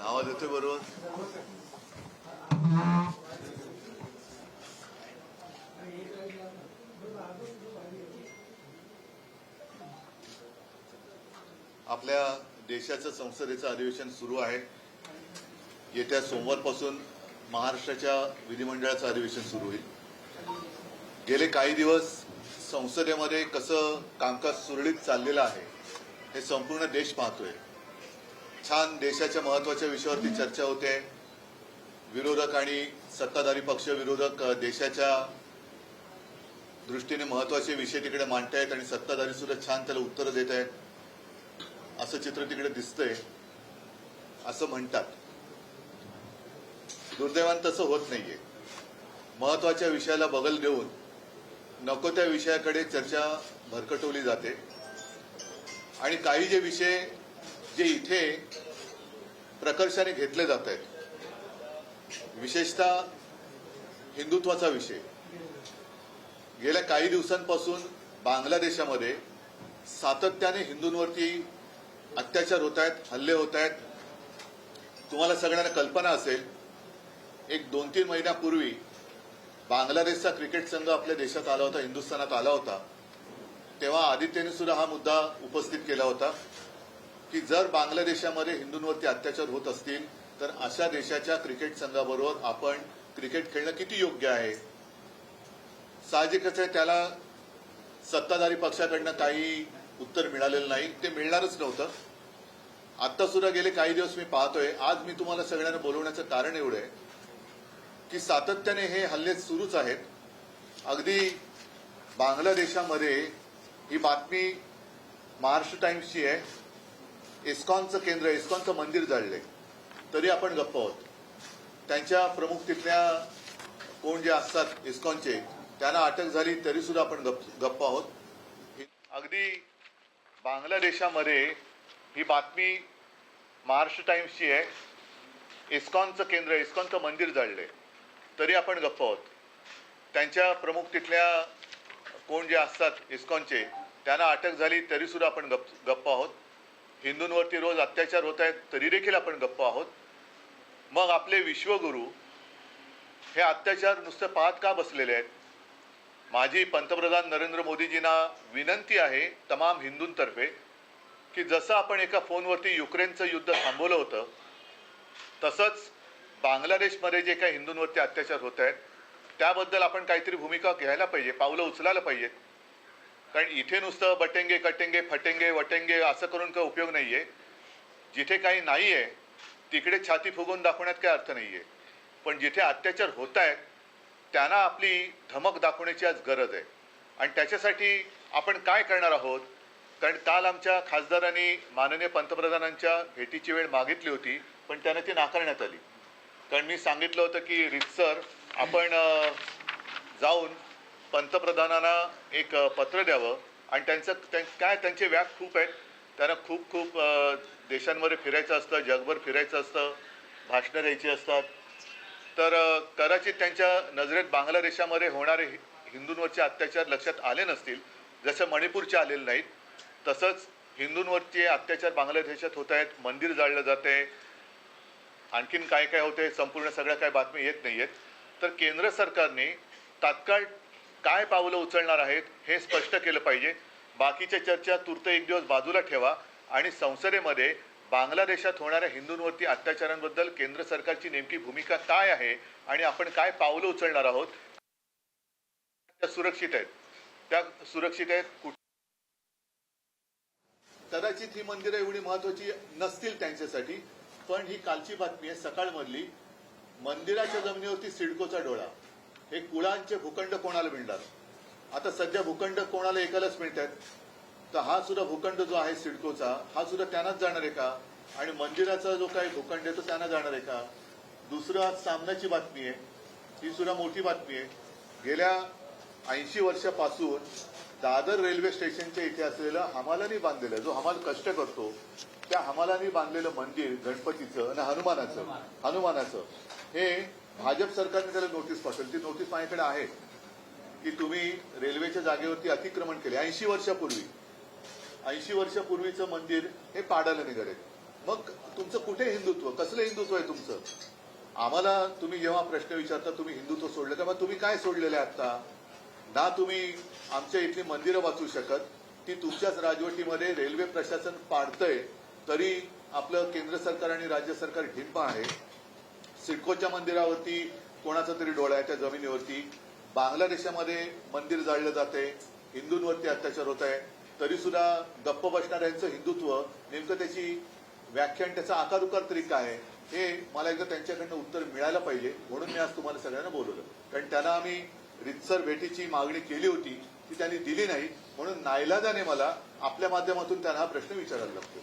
आवाज येतोय बरोबर. आपल्या देशाचं संसदेचं अधिवेशन सुरू आहे. येत्या सोमवारपासून महाराष्ट्राच्या विधिमंडळाचं अधिवेशन सुरू होईल. गेले काही दिवस संसदेमध्ये कसं कामकाज सुरळीत चाललेलं आहे हे संपूर्ण देश पाहतोय. छान देशाच्या महत्त्वाच्या विषयावरती चर्चा होते. विरोधक आणि सत्ताधारी पक्ष विरोधक देशाच्या दृष्टीने महत्त्वाचे विषय तिकडे मांडतायत आणि सत्ताधारी सुद्धा छान त्याला उत्तरं देत आहेत असं चित्र तिकडे दिसतंय. असं म्हणतात. दुर्दैवान तसं होत नाहीये. महत्त्वाच्या विषयाला बगल देऊन नको त्या विषयाकडे चर्चा भरकटवली जाते. आणि काही जे विषय जे इथे प्रकर्षाने घेतले जात आहेत विशेषतः हिंदुत्वाचा विषय. गेल्या काही दिवसांपासून बांगलादेशामध्ये सातत्याने हिंदूंवरती अत्याचार होत आहेत हल्ले होत आहेत. तुम्हाला सगळ्यांना कल्पना असेल एक दोन तीन महिन्यापूर्वी बांगलादेशचा क्रिकेट संघ आपल्या देशात आला होता हिंदुस्थानात आला होता. तेव्हा आदित्यने सुद्धा हा मुद्दा उपस्थित केला होता की जर बांगलादेशामध्ये हिंदूंवरती अत्याचार होत असतील तर अशा देशाच्या क्रिकेट संघाबरोबर आपण क्रिकेट खेळणं किती योग्य आहे? साहजिकच आहे त्याला सत्ताधारी पक्षाकडनं काही उत्तर मिळालेलं नाही. ते मिळणारच नव्हतं. आता सुद्धा गेले काही दिवस मी पाहतोय. आज मी तुम्हाला सगळ्यांना बोलवण्याचं कारण एवढं आहे की सातत्याने हे हल्ले सुरूच आहेत. अगदी बांगलादेशामध्ये ही बातमी महाराष्ट्र टाइम्सची आहे. इस्कॉनचं केंद्र इस्कॉनचं मंदिर जाळलंय. तरी आपण गप्प आहोत. त्यांच्या प्रमुख तिथल्या कोण जे असतात इस्कॉनचे त्यांना अटक झाली तरी सुद्धा आपण गप गप्प आहोत. अगदी बांगलादेशामध्ये ही बातमी महाराष्ट्र टाइम्सची आहे. इस्कॉनचं केंद्र इस्कॉनचं मंदिर जाळलंय. तरी आपण गप्प आहोत. त्यांच्या प्रमुख तिथल्या कोण जे असतात इस्कॉनचे त्यांना अटक झाली तरी सुद्धा आपण गप गप्प आहोत. हिंदूंवरती रोज अत्याचार होत आहेत तरी देखील आपण गप्प आहोत. मग आपले विश्वगुरू हे अत्याचार नुसतं पाहत का बसलेले आहेत? माझी पंतप्रधान नरेंद्र मोदीजींना विनंती आहे तमाम हिंदूंतर्फे की जसं आपण एका फोनवरती युक्रेनचं युद्ध थांबवलं होतं तसंच बांगलादेशमध्ये जे काही हिंदूंवरती अत्याचार होत आहेत त्याबद्दल आपण काहीतरी भूमिका घ्यायला पाहिजे पावलं उचलायला पाहिजेत कारण इथे नुसतं बटेंगे कटेंगे फटेंगे वटेंगे असं करून काही उपयोग नाही आहे जिथे काही नाही आहे तिकडे छाती फुगवून दाखवण्यात काही अर्थ नाही आहे पण जिथे अत्याचार होत आहेत त्यांना आपली धमक दाखवण्याची आज गरज आहे. आणि त्याच्यासाठी आपण काय करणार आहोत? कारण काल आमच्या खासदारांनी माननीय पंतप्रधानांच्या भेटीची वेळ मागितली होती पण त्यांना ती नाकारण्यात आली. कारण मी सांगितलं होतं की रितसर आपण जाऊन पंतप्रधानांना एक पत्र द्यावं. आणि त्यांचं त्यां- काय त्यांचे व्याप खूप आहेत. त्यांना खूप खूप देशांमध्ये फिरायचं असतं जगभर फिरायचं असतं भाषणं द्यायची असतात. तर कदाचित त्यांच्या नजरेत बांगलादेशामध्ये होणारे हि- हिंदूंवरचे अत्याचार लक्षात आले नसतील. जसं मणिपूरचे आलेले नाहीत तसंच हिंदूंवरचे अत्याचार बांगलादेशात होत आहेत. मंदिर जाळलं जाते आणखीन काय काय होते संपूर्ण सगळ्या काय बातमी येत नाही आहेत तर केंद्र सरकारने तात्काळ काय पावलं उचलणार आहेत हे स्पष्ट केलं पाहिजे. बाकीच्या चर्चा तूर्त एक दिवस बाजूला ठेवा आणि संसदेमध्ये बांगलादेशात होणाऱ्या हिंदूंवरती अत्याचारांबद्दल केंद्र सरकारची नेमकी भूमिका काय आहे आणि आपण काय पावलं उचलणार आहोत त्या सुरक्षित आहेत. त्या सुरक्षित आहेत कुठे कदाचित ही मंदिरं एवढी महत्वाची नसतील त्यांच्यासाठी पण ही कालची बातमी आहे सकाळमधली. मंदिराच्या जमिनीवरती सिडकोचा डोळा. हे कुळांचे भूखंड कोणाला मिळणार? आता सध्या भूखंड कोणाला एकालाच मिळतात? तर हा सुद्धा भूखंड जो आहे सिडकोचा हा सुद्धा त्यांनाच जाणार आहे का? आणि मंदिराचा जो काही भूखंड आहे तो त्यांना जाणार आहे का? दुसरं आज सामन्याची बातमी आहे. ही सुद्धा मोठी बातमी आहे. गेल्या ऐंशी वर्षापासून दादर रेल्वे स्टेशनच्या इथे असलेलं हमालानी बांधलेलं जो हमाल कष्ट करतो त्या हमालानी बांधलेलं मंदिर गणपतीचं आणि हनुमानाचं हनुमानाचं हे भाजप सरकारने त्याला नोटीस पाठवली. ती नोटीस माझ्याकडे आहे की तुम्ही रेल्वेच्या जागेवरती अतिक्रमण केले. ऐंशी वर्षापूर्वी ऐंशी वर्षापूर्वीचं मंदिर हे पाडायला निघाले. मग तुमचं कुठे हिंदुत्व? कसलं हिंदुत्व आहे तुमचं? आम्हाला तुम्ही जेव्हा प्रश्न विचारता तुम्ही हिंदुत्व सोडलं तेव्हा तुम्ही काय सोडलेलं आहे आता ना तुम्ही आमच्या इथली मंदिरं वाचू शकत ती तुमच्याच राजवटीमध्ये रेल्वे प्रशासन पाडतंय तरी आपलं केंद्र सरकार आणि राज्य सरकार ढिंप आहे. सिडकोच्या मंदिरावरती कोणाचा तरी डोळा आहे त्या जमिनीवरती. बांगलादेशामध्ये मंदिर जाळलं जाते हिंदूंवरती अत्याचार होत आहे तरी सुद्धा गप्प बसणाऱ्यांचं हिंदुत्व नेमकं त्याची व्याख्यान त्याचा आकार उकार तरी काय आहे हे मला एकदा त्यांच्याकडनं उत्तर मिळायला पाहिजे म्हणून मी आज तुम्हाला सगळ्यांना बोलवलं. कारण त्यांना आम्ही रितसर भेटीची मागणी केली होती ती त्यांनी दिली नाही. म्हणून नाईलाजाने मला आपल्या माध्यमातून त्यांना हा प्रश्न विचारायला लागतो.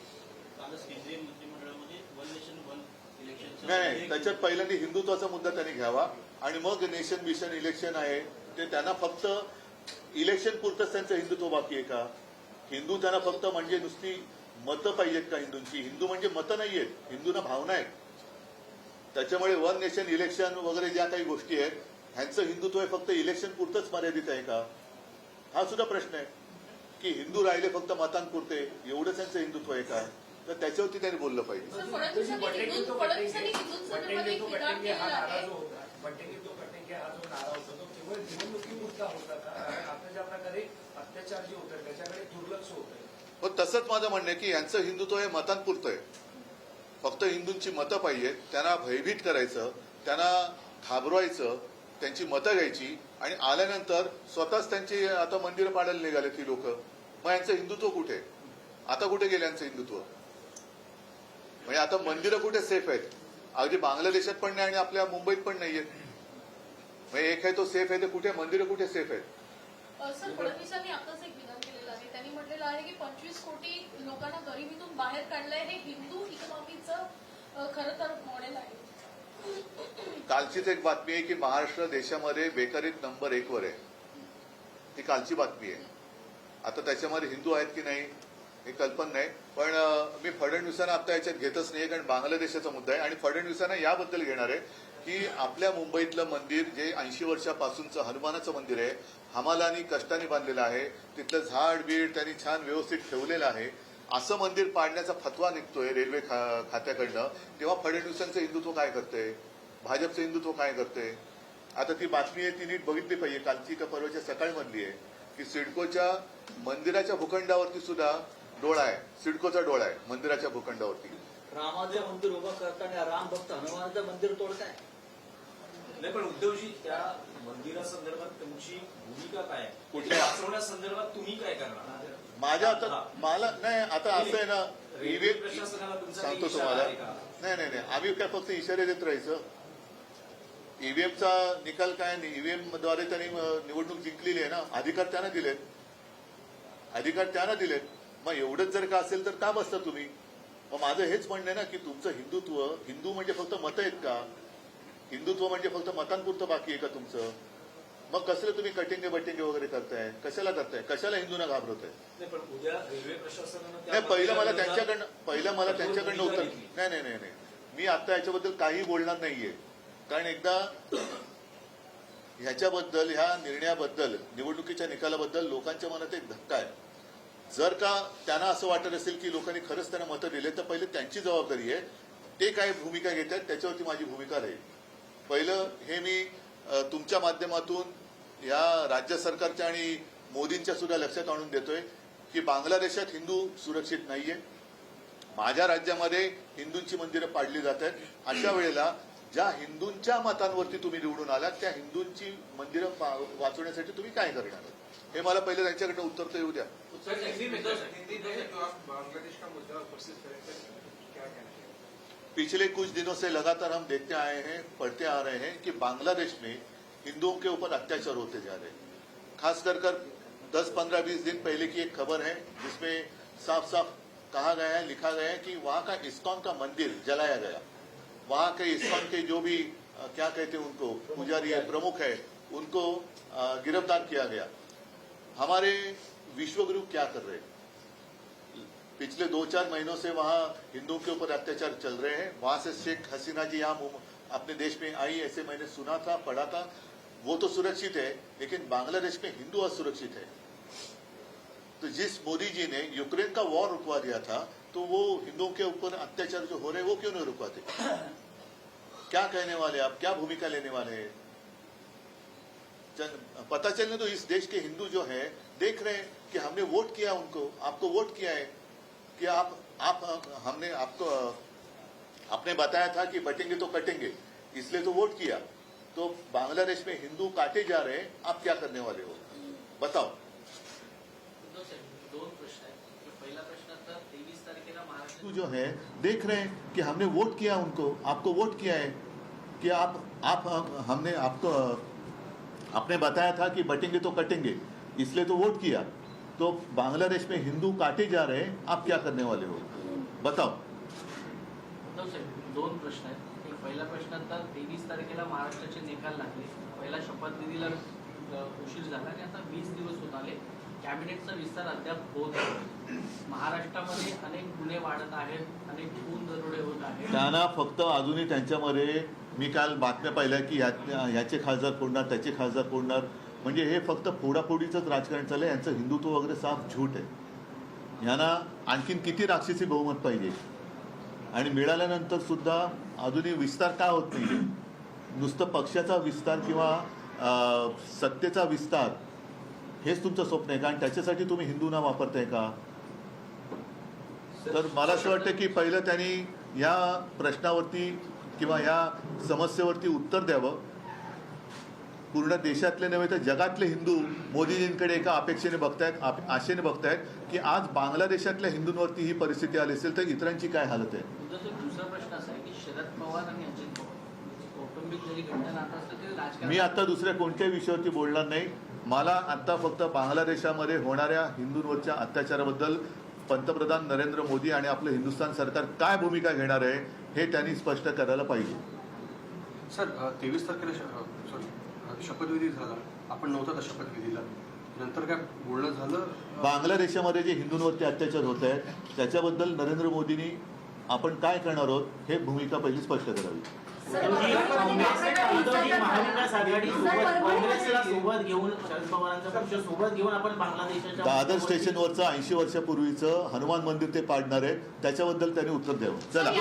नाही त्याच्यात पहिल्यांदा हिंदुत्वाचा मुद्दा त्यांनी घ्यावा. आणि मग नेशन मिशन इलेक्शन आहे. ते त्यांना फक्त इलेक्शन पुरतंच त्यांचं हिंदुत्व बाकी आहे का? हिंदू त्यांना फक्त म्हणजे नुसती मतं पाहिजेत का हिंदूंची? हिंदू म्हणजे मतं आहेत. हिंदूंना भावना आहेत. त्याच्यामुळे वन नेशन इलेक्शन वगैरे ज्या काही गोष्टी आहेत ह्यांचं हिंदुत्व हे फक्त इलेक्शन पुरतच मर्यादित आहे का? हा सुद्धा प्रश्न आहे. की हिंदू राहिले फक्त मतांपुरते एवढंच त्यांचं हिंदुत्व आहे का? तर त्याच्यावरती त्यांनी बोललं पाहिजे. हा हा तसंच माझं म्हणणं आहे की यांचं हिंदुत्व हे मतांपुरतं आहे फक्त हिंदूंची मतं पाहिजेत त्यांना भयभीत करायचं त्यांना घाबरवायचं त्यांची मतं घ्यायची आणि आल्यानंतर स्वतःच त्यांची आता मंदिर पाडायला निघाले ती लोक. मग यांचं हिंदुत्व कुठे? आता कुठे गेले यांचं हिंदुत्व? म्हणजे आता मंदिरं कुठे सेफ आहेत? अगदी बांगलादेशात पण नाही आणि आपल्या मुंबईत पण नाहीयेत. म्हणजे एक आहे तो सेफ आहे ते कुठे? मंदिरं कुठे सेफ आहेत? सर फडणवीसांनी आताच एक विधान केलेलं आहे. त्यांनी म्हटलेलं आहे की पंचवीस कोटी लोकांना गरिबीतून बाहेर काढलंय हे हिंदू इकॉनॉमीचं खरं तर मॉडेल आहे. कालचीच एक बातमी आहे की महाराष्ट्र देशामध्ये बेकारीत नंबर एकवर आहे. ती कालची बातमी आहे. आता त्याच्यामध्ये हिंदू आहेत की नाही हे कल्पना नाही. पण मी फडणवीसांना आता याच्यात घेतच नाही कारण बांगलादेशाचा मुद्दा आहे. आणि फडणवीसांना याबद्दल घेणार आहे की आपल्या मुंबईतलं मंदिर जे ऐंशी वर्षापासूनचं हनुमानाचं मंदिर आहे हमालानी कष्टाने बांधलेलं आहे. तिथलं झाड बीड त्यांनी छान व्यवस्थित ठेवलेलं आहे. असं मंदिर पाडण्याचा फतवा निघतोय रेल्वे खा- खात्याकडनं तेव्हा फडणवीसांचं हिंदुत्व काय करते भाजपचं हिंदुत्व काय करते आता ती बातमी आहे ती नीट बघितली पाहिजे. कालची का परवाच्या म्हणली आहे की सिडकोच्या मंदिराच्या भूखंडावरती सुद्धा डोळा आहे. सिडकोचा डोळा आहे मंदिराच्या भूखंडावरती. रामाचं मंदिर उभं करताना राम भक्त हनुमानाचं मंदिर तोडताय. नाही पण उद्धवजी त्या मंदिरासंदर्भात तुमची भूमिका काय कुठल्या? वाचवण्यासंदर्भात तुम्ही काय करणार? माझ्या आता मला नाही आता असं आहे ना रेल्वे ईव्हीएम प्रशासनाला तुमचा सांगतो इशारा तुम्हाला. आहे का? नाही नाही नाही आम्ही काय फक्त इशारे देत राहायचं. ईव्हीएमचा निकाल काय ईव्हीएमद्वारे त्यांनी अं, निवडणूक जिंकलेली आहे ना अधिकार त्यांना दिलेत. अधिकार त्यांना दिलेत. मग एवढंच जर का असेल तर का बसता तुम्ही? मग माझं हेच म्हणणं आहे ना की तुमचं हिंदुत्व हिंदू म्हणजे फक्त मतं आहेत का? हिंदुत्व म्हणजे फक्त मतांपुरतं बाकी आहे का तुमचं? मग कसलं तुम्ही कटिंगे बटिंगे वगैरे करताय? कशाला करताय? कशाला हिंदूंना घाबरताय नाही पण उद्या रेल्वे प्रशासनानं त्या नाही पहिलं मला त्यांच्याकडनं पहिलं मला त्यांच्याकडनं उत्तर. नाही नाही नाही नाही. मी आता याच्याबद्दल काही बोलणार नाहीये. कारण एकदा ह्याच्याबद्दल ह्या निर्णयाबद्दल निवडणुकीच्या निकालाबद्दल लोकांच्या मनात एक धक्का आहे. जर का त्यांना असं वाटत असेल की लोकांनी खरंच त्यांना मतं दिले तर पहिले त्यांची जबाबदारी आहे. ते काय भूमिका घेत आहेत त्याच्यावरती माझी भूमिका राहील. पहिलं हे मी तुमच्या माध्यमातून या राज्य सरकारच्या आणि मोदींच्या सुद्धा लक्षात आणून देतोय की बांगलादेशात हिंदू सुरक्षित नाहीये. माझ्या राज्यामध्ये हिंदूंची मंदिरं पाडली जात आहेत. अशा वेळेला ज्या हिंदूंच्या मतांवरती तुम्ही निवडून आलात त्या हिंदूंची मंदिरं पा- वाचवण्यासाठी तुम्ही काय करणार हे मला पहिले त्यांच्याकडनं उत्तर तर येऊ द्या. पिछले कुछ दिनों से लगातार हम देखते आए हैं, पढ़ते आ रहे हैं कि बांग्लादेश में हिंदुओं के ऊपर अत्याचार होते जा रहे हैं। खास कर कर 10-15 बीस दिन पहले की एक खबर है, जिसमें साफ़ साफ़ कहा गया है, लिखा गया है कि वहाँ का इस्कॉन का मंदिर जलाया गया। वहाँ के इस्कॉन के जो भी क्या कहते हैं उनको, पुजारी है, प्रमुख है, उनको गिरफ़्तार किया गया। हमारे विश्वगुरु क्या कर रहे हैं? पिछले दो चार महीनों से वहाँ हिंदुओं के ऊपर अत्याचार चल रहे हैं। वहाँ से शेख हसीना जी यहाँ अपने देश में आई, ऐसे मैंने सुना था, पढ़ा था। वो तो सुरक्षित है, लेकिन बांग्लादेश में हिंदू असुरक्षित है। तो जिस मोदी जी ने यूक्रेन का वॉर रुकवा दिया था तो वो हिंदुओं के ऊपर अत्याचार जो हो रहे वो क्यों नहीं रुकवाते? क्या कहने वाले आप? क्या भूमिका लेने वाले हैं? पता चलने तो इस देश के हिंदू जो है, देख रहे हैं कि हमने वोट किया उनको, आपको वोट किया है। कि आप आप हमने आपको आपने बताया था कि बटेंगे तो कटेंगे इसलिए तो वोट किया। तो बांग्लादेश में हिंदू काटे जा रहे हैं आप क्या करने वाले हो? बताओ। साहेब दोन प्रश्न तारखेला महाराष्ट्र जो है देख रहे हैं कि हमने वोट किया उनको आपको वोट किया है। कि आप आप हमने आपको आपने बताया था कि बटेंगे तो कटेंगे इसलिए तो वोट किया। तो बांग्लादेश में हिंदू काटे जा रहे हैं आप क्या करने वाले हो? बताओ। दोन प्रश्न आहेत. एक पहिला प्रश्न तर तेवीस तारखेला महाराष्ट्राचे निकाल लागले. पहिला शपथविधीला उशीर झाला आणि आता वीस दिवस होत आले. कॅबिनेटचा विस्तार अद्याप होत आहे. महाराष्ट्रामध्ये अनेक गुन्हे वाढत आहेत अनेक खून दरोडे होत आहेत. त्यांना फक्त अजूनही त्यांच्यामध्ये मी काल बातम्या पाहिल्या की ह्या- ह्याचे खासदार कोणणार त्याचे खासदार कोणणार म्हणजे हे फक्त फोडाफोडीचंच राजकारण चाललंय यांचं हिंदुत्व वगैरे साफ झूट आहे. यांना आणखीन किती राक्षसी बहुमत पाहिजे? आणि मिळाल्यानंतर सुद्धा अजूनही विस्तार का होत नाही नुसतं पक्षाचा विस्तार किंवा सत्तेचा विस्तार हेच तुमचं स्वप्न आहे का? आणि त्याच्यासाठी तुम्ही हिंदूंना वापरताय का? तर मला असं वाटतं की पहिलं त्यांनी या प्रश्नावरती किंवा या समस्येवरती उत्तर द्यावं. पूर्ण देशातले नव्हे तर जगातले हिंदू मोदीजींकडे एका अपेक्षेने बघतायत आप- आशेने बघतायत की आज बांगलादेशातल्या हिंदूंवरती ही परिस्थिती आली असेल तर इतरांची काय हालत आहे? दुसरा प्रश्न असा आहे की शरद पवार आणि अजित पवार राजकारण मी आता दुसऱ्या कोणत्याही विषयावरती बोलणार नाही. मला आता फक्त बांगलादेशामध्ये होणाऱ्या हिंदूंवरच्या अत्याचाराबद्दल पंतप्रधान नरेंद्र मोदी आणि आपलं हिंदुस्थान सरकार काय भूमिका घेणार आहे हे त्यांनी स्पष्ट करायला पाहिजे. सर तेवीस तारखेला सॉरी शपथविधी झाला. आपण नव्हता त्या शपथविधीला. नंतर काय बोलणं झालं? बांगलादेशामध्ये जे हिंदूंवरती अत्याचार होत आहेत त्याच्याबद्दल नरेंद्र मोदींनी आपण काय करणार आहोत हे भूमिका पहिली स्पष्ट करावी. दादर स्टेशनवरचं ऐंशी वर्षापूर्वीचं हनुमान मंदिर ते पाडणार आहे त्याच्याबद्दल त्यांनी उत्तर द्यावं. चला.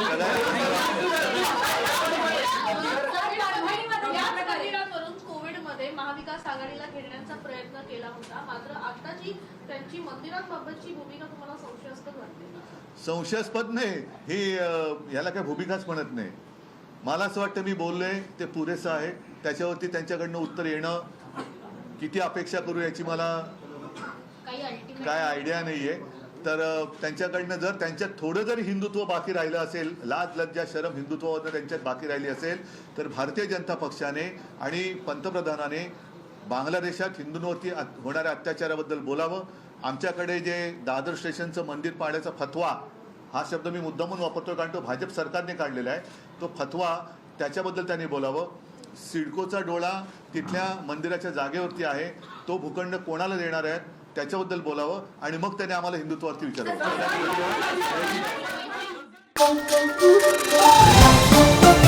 महाविकास आघाडीला घेण्याचा प्रयत्न केला होता. मात्र आता जी त्यांची मंदिरांबाबतची भूमिका तुम्हाला संशयास्पद वाटते? संशयास्पद नाही. ही याला काय भूमिकाच म्हणत नाही. मला असं वाटतं मी बोललोय ते पुरेसं आहे. त्याच्यावरती त्यांच्याकडनं उत्तर येणं किती अपेक्षा करू याची मला काही काय आयडिया नाहीये. तर अ, त्यांच्याकडनं जर त्यांच्यात थोडं जरी हिंदुत्व बाकी राहिलं असेल लाज लज्जा शरम हिंदुत्वावरनं त्यांच्यात बाकी राहिली असेल तर भारतीय जनता पक्षाने आणि पंतप्रधानाने बांगलादेशात हिंदूंवरती होणाऱ्या अत्याचाराबद्दल बोलावं. आमच्याकडे जे दादर स्टेशनचं मंदिर पाडण्याचा फतवा हा शब्द मी मुद्दामून वापरतो कारण तो भाजप सरकारने काढलेला आहे. तो फतवा त्याच्याबद्दल त्यांनी बोलावं. सिडकोचा डोळा तिथल्या मंदिराच्या जागेवरती आहे. तो भूखंड कोणाला देणार आहेत त्याच्याबद्दल बोलावं आणि मग त्याने आम्हाला हिंदुत्वावरती विचारावं.